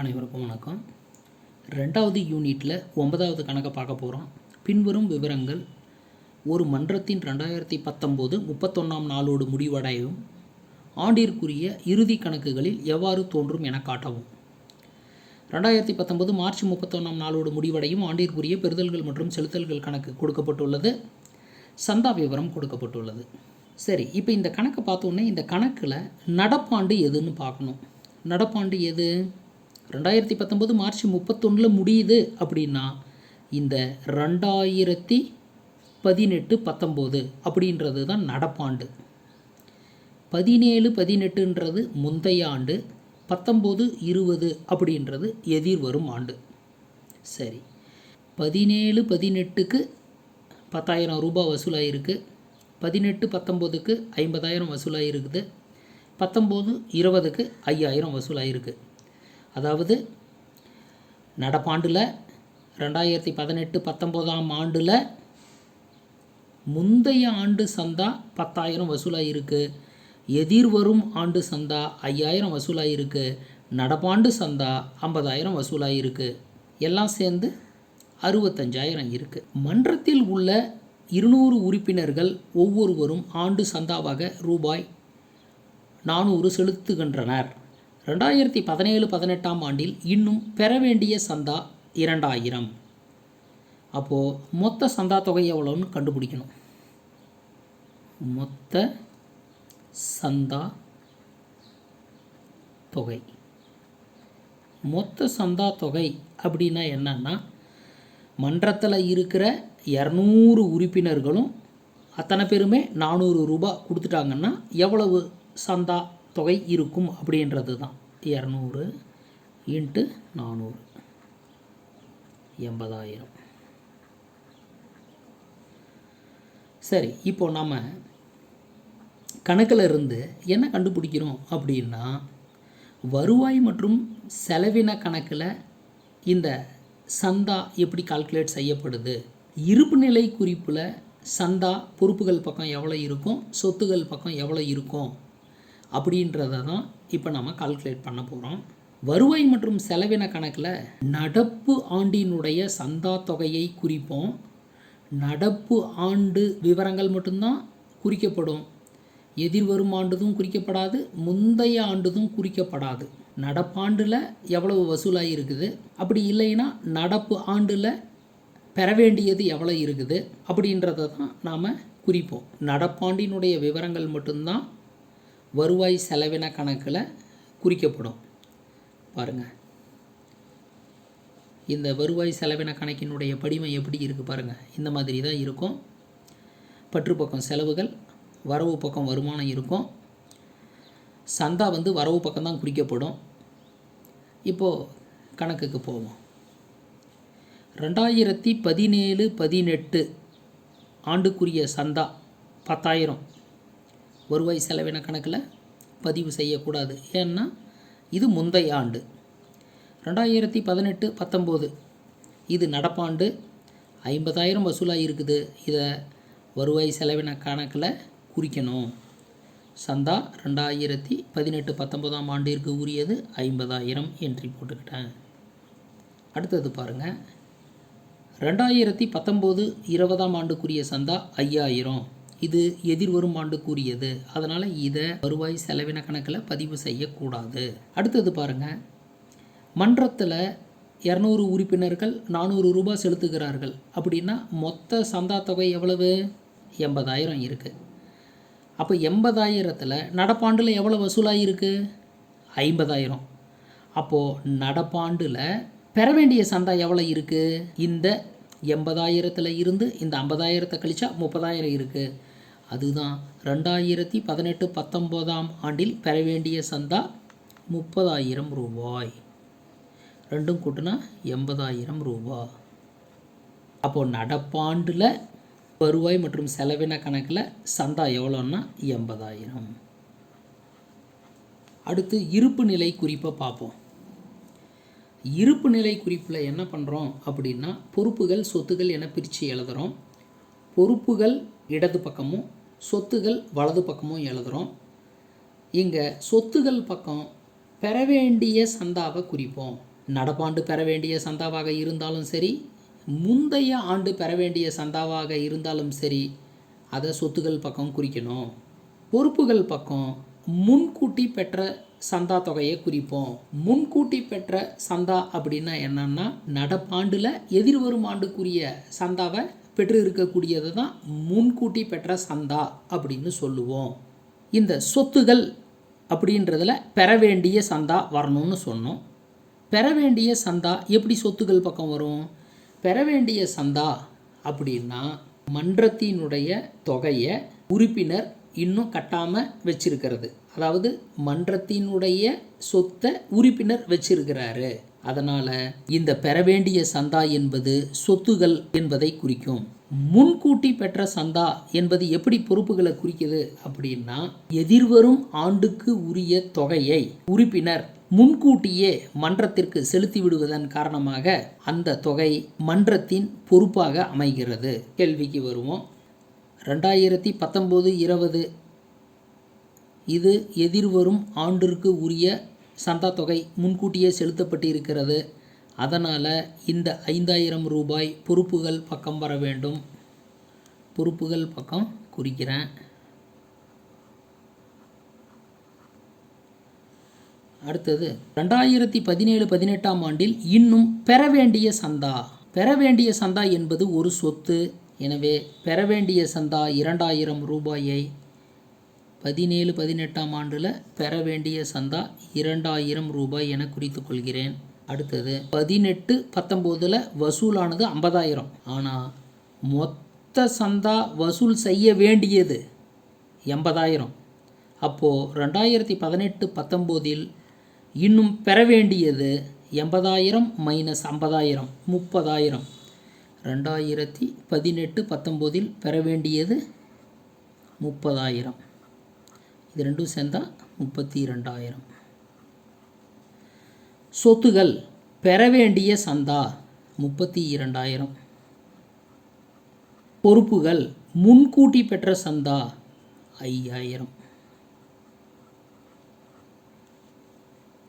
அனைவருக்கும் வணக்கம். ரெண்டாவது யூனிட்டில் ஒன்பதாவது கணக்கை பார்க்க போகிறோம் பின்வரும் விவரங்கள். ஒரு மன்றத்தின் ரெண்டாயிரத்தி பத்தொம்போது முப்பத்தொன்னாம் நாளோடு முடிவடையும். ஆண்டிற்குரிய இறுதி கணக்குகளில் எவ்வாறு தோன்றும் என காட்டவும். ரெண்டாயிரத்தி பத்தொன்பது மார்ச் முப்பத்தொன்னாம் நாளோடு முடிவடையும் ஆண்டிற்குரிய பெறுதல்கள் மற்றும் செலுத்தல்கள் கணக்கு கொடுக்கப்பட்டுள்ளது. சந்தா விவரம் கொடுக்கப்பட்டுள்ளது. சரி இப்போ இந்த கணக்கை பார்த்தோன்னே இந்த கணக்கில் நடப்பாண்டு எதுன்னு பார்க்கணும். நடப்பாண்டு எது? ரெண்டாயிரத்தி பத்தொம்போது மார்ச் முப்பத்தொன்னில் முடியுது அப்படின்னா இந்த ரெண்டாயிரத்தி பதினெட்டு பத்தொம்போது அப்படின்றது தான் நடப்பாண்டு. பதினேழு பதினெட்டுன்றது முந்தைய ஆண்டு பத்தொம்போது இருபது அப்படின்றது எதிர்வரும் ஆண்டு. சரி பதினேழு பதினெட்டுக்கு பத்தாயிரம் ரூபாய் வசூலாகிருக்கு பதினெட்டு பத்தொம்போதுக்கு ஐம்பதாயிரம் வசூலாகிருக்குது பத்தொம்போது இருபதுக்கு ஐயாயிரம் வசூலாகிருக்கு அதாவது நடப்பாண்டில் ரெண்டாயிரத்தி பதினெட்டு பத்தொம்போதாம் ஆண்டில் முந்தைய ஆண்டு சந்தா பத்தாயிரம் வசூலாகிருக்கு எதிர்வரும் ஆண்டு சந்தா ஐயாயிரம் வசூலாகிருக்கு நடப்பாண்டு சந்தா ஐம்பதாயிரம் வசூலாகிருக்கு எல்லாம் சேர்ந்து அறுபத்தஞ்சாயிரம் இருக்குது மன்றத்தில் உள்ள இருநூறு உறுப்பினர்கள் ஒவ்வொருவரும் ஆண்டு சந்தாவாக ரூபாய் நானூறு செலுத்துகின்றனர். ரெண்டாயிரத்தி பதினேழு பதினெட்டாம் ஆண்டில் இன்னும் பெற வேண்டிய சந்தா இரண்டாயிரம். அப்போது மொத்த சந்தா தொகை எவ்வளோன்னு கண்டுபிடிக்கணும். மொத்த சந்தா தொகை. மொத்த சந்தா தொகை அப்படின்னா என்னன்னா மன்றத்தில் இருக்கிற இரநூறு உறுப்பினர்களும் அத்தனை பேருமே நானூறு ரூபாய் கொடுத்துட்டாங்கன்னா எவ்வளவு சந்தா தொகை இருக்கும் அப்படின்றது தான் இரநூறு இன்ட்டு நானூறு. எண்பதாயிரம். சரி இப்போ நம்ம கணக்கில் இருந்து என்ன கண்டுபிடிக்கிறோம் அப்படின்னா வருவாய் மற்றும் செலவின கணக்கில் இந்த சந்தா எப்படி கால்குலேட் செய்யப்படுது? இருப்பு நிலை குறிப்பில் சந்தா பொறுப்புகள் பக்கம் எவ்வளோ இருக்கும்? சொத்துகள் பக்கம் எவ்வளோ இருக்கும்? அப்படின்றத தான் இப்போ நம்ம கால்குலேட் பண்ண போகிறோம் வருவாய் மற்றும் செலவின கணக்கில் நடப்பு ஆண்டினுடைய சந்தா தொகையை குறிப்போம். நடப்பு ஆண்டு விவரங்கள் மட்டும்தான் குறிக்கப்படும். எதிர்வரும் ஆண்டுதும் குறிக்கப்படாது முந்தைய ஆண்டுதும் குறிக்கப்படாது. நடப்பாண்டில் எவ்வளவு வசூலாகி இருக்குது? அப்படி இல்லைன்னா நடப்பு ஆண்டில் பெற வேண்டியது எவ்வளோ இருக்குது? அப்படின்றத தான் நாம் குறிப்போம். நடப்பாண்டினுடைய விவரங்கள் மட்டும்தான் வருவாய் செலவின கணக்கில் குறிக்கப்படும். பாருங்கள் இந்த வருவாய் செலவின கணக்கினுடைய படிமை எப்படி இருக்குது பாருங்கள் இந்த மாதிரி தான் இருக்கும். பற்று பக்கம் செலவுகள் வரவு பக்கம் வருமானம் இருக்கும். சந்தா வந்து வரவு பக்கம் தான் குறிக்கப்படும். இப்போது கணக்குக்கு போவோம். ரெண்டாயிரத்தி பதினேழு பதினெட்டு ஆண்டுக்குரிய சந்தா பத்தாயிரம். வருவாய் செலவின கணக்கில் பதிவு செய்யக்கூடாது. ஏன்னா இது முந்தைய ஆண்டு. ரெண்டாயிரத்தி பதினெட்டு பத்தொம்போது. இது நடப்பாண்டு. ஐம்பதாயிரம் வசூலாக இருக்குது. இதை வருவாய் செலவின கணக்கில் குறிக்கணும். சந்தா ரெண்டாயிரத்தி பதினெட்டு பத்தொம்போதாம் ஆண்டிற்கு உரியது ஐம்பதாயிரம் என்ட்ரி போட்டுக்கிட்டேன் அடுத்தது பாருங்கள் ரெண்டாயிரத்தி பத்தொம்போது இருபதாம் ஆண்டுக்குரிய சந்தா ஐயாயிரம். இது எதிர்வரும் ஆண்டு கூறியது. அதனால் இதை வருவாய் செலவின கணக்கில் பதிவு செய்யக்கூடாது. அடுத்தது பாருங்கள் மன்றத்தில் இரநூறு உறுப்பினர்கள் நானூறு ரூபாய் செலுத்துகிறார்கள். அப்படின்னா மொத்த சந்தா தொகை எவ்வளவு? எண்பதாயிரம் இருக்குது அப்போ எண்பதாயிரத்தில் நடப்பாண்டில் எவ்வளோ வசூலாகிருக்கு ஐம்பதாயிரம். அப்போது நடப்பாண்டில் பெற வேண்டிய சந்தா எவ்வளோ இருக்குது இந்த எண்பதாயிரத்தில் இருந்து இந்த ஐம்பதாயிரத்தை கழிச்சா முப்பதாயிரம் இருக்குது அதுதான் ரெண்டாயிரத்தி பதினெட்டு பத்தொம்போதாம் ஆண்டில் பெற வேண்டிய சந்தா முப்பதாயிரம் ரூபாய். ரெண்டும் கூட்டினா எண்பதாயிரம் ரூபாய். அப்போது நடப்பாண்டில் வருவாய் மற்றும் செலவின கணக்கில் சந்தா எவ்வளோன்னா எண்பதாயிரம். அடுத்து இருப்பு நிலை குறிப்பை பார்ப்போம். இருப்பு நிலை குறிப்பில் என்ன பண்ணுறோம் அப்படின்னா பொறுப்புகள் சொத்துகள் என பிரித்து எழுதுகிறோம் பொறுப்புகள் இடது பக்கமும் சொத்துகள் வலது பக்கமும் எழுதுகிறோம் இங்கே சொத்துகள் பக்கம் பெற வேண்டிய சந்தாவை குறிப்போம். நடப்பாண்டு பெற வேண்டிய சந்தாவாக இருந்தாலும் சரி முந்தைய ஆண்டு பெற வேண்டிய சந்தாவாக இருந்தாலும் சரி அதை சொத்துகள் பக்கம் குறிக்கணும். பொறுப்புகள் பக்கம் முன்கூட்டி பெற்ற சந்தா தொகையை குறிப்போம். முன்கூட்டி பெற்ற சந்தா அப்படின்னா என்னன்னா நடப்பாண்டில் எதிர்வரும் ஆண்டுக்குரிய சந்தாவை பெற்று இருக்கக்கூடியது தான் முன்கூட்டி பெற்ற சந்தா அப்படின்னு சொல்லுவோம். இந்த சொத்துகள் அப்படின்றதில் பெற வேண்டிய சந்தா வரணும்னு சொன்னோம். பெற வேண்டிய சந்தா எப்படி சொத்துக்கள் பக்கம் வரும்? பெற வேண்டிய சந்தா அப்படின்னா மன்றத்தினுடைய தொகையை உறுப்பினர் இன்னும் கட்டாமல் வச்சிருக்கிறது. அதாவது மன்றத்தினுடைய சொத்தை உறுப்பினர் வச்சிருக்கிறாரு. அதனால் இந்த பெற வேண்டிய சந்தா என்பது சொத்துகள் என்பதை குறிக்கும். முன்கூட்டி பெற்ற சந்தா என்பது எப்படி பொறுப்புகளை குறிக்குது அப்படின்னா எதிர்வரும் ஆண்டுக்கு உரிய தொகையை உறுப்பினர் முன்கூட்டியே மன்றத்திற்கு செலுத்தி விடுவதன் காரணமாக அந்த தொகை மன்றத்தின் பொறுப்பாக அமைகிறது. கேள்விக்கு வருவோம். ரெண்டாயிரத்தி பத்தொம்போது இருபது இது எதிர்வரும் ஆண்டிற்கு உரிய சந்தா தொகை முன்கூட்டியே செலுத்தப்பட்டு இருக்கிறது அதனால் இந்த ஐந்தாயிரம் ரூபாய் பொறுப்புகள் பக்கம் வர வேண்டும். பொறுப்புகள் பக்கம் குறிக்கிறேன். அடுத்தது ரெண்டாயிரத்தி பதினேழு பதினெட்டாம் ஆண்டில் இன்னும் பெற வேண்டிய சந்தா. பெற வேண்டிய சந்தா என்பது ஒரு சொத்து. எனவே பெற வேண்டிய சந்தா இரண்டாயிரம் ரூபாயை பதினேழு பதினெட்டாம் ஆண்டில் பெற வேண்டிய சந்தா இரண்டாயிரம் ரூபாய் என குறித்து கொள்கிறேன். அடுத்தது பதினெட்டு பத்தொம்போதில் வசூலானது ஐம்பதாயிரம். ஆனால் மொத்த சந்தா வசூல் செய்ய வேண்டியது எண்பதாயிரம். அப்போது ரெண்டாயிரத்தி பதினெட்டு பத்தொம்போதில் இன்னும் பெற வேண்டியது எண்பதாயிரம் மைனஸ் ஐம்பதாயிரம் முப்பதாயிரம். ரெண்டாயிரத்தி பதினெட்டு பத்தொம்போதில் பெற வேண்டியது முப்பதாயிரம். இது ரெண்டும் சேர்ந்தால் முப்பத்தி ரெண்டாயிரம் சொத்துகள் பெற வேண்டிய சந்தா முப்பத்தி இரண்டாயிரம். பொறுப்புகள் முன்கூட்டி பெற்ற சந்தா ஐயாயிரம்.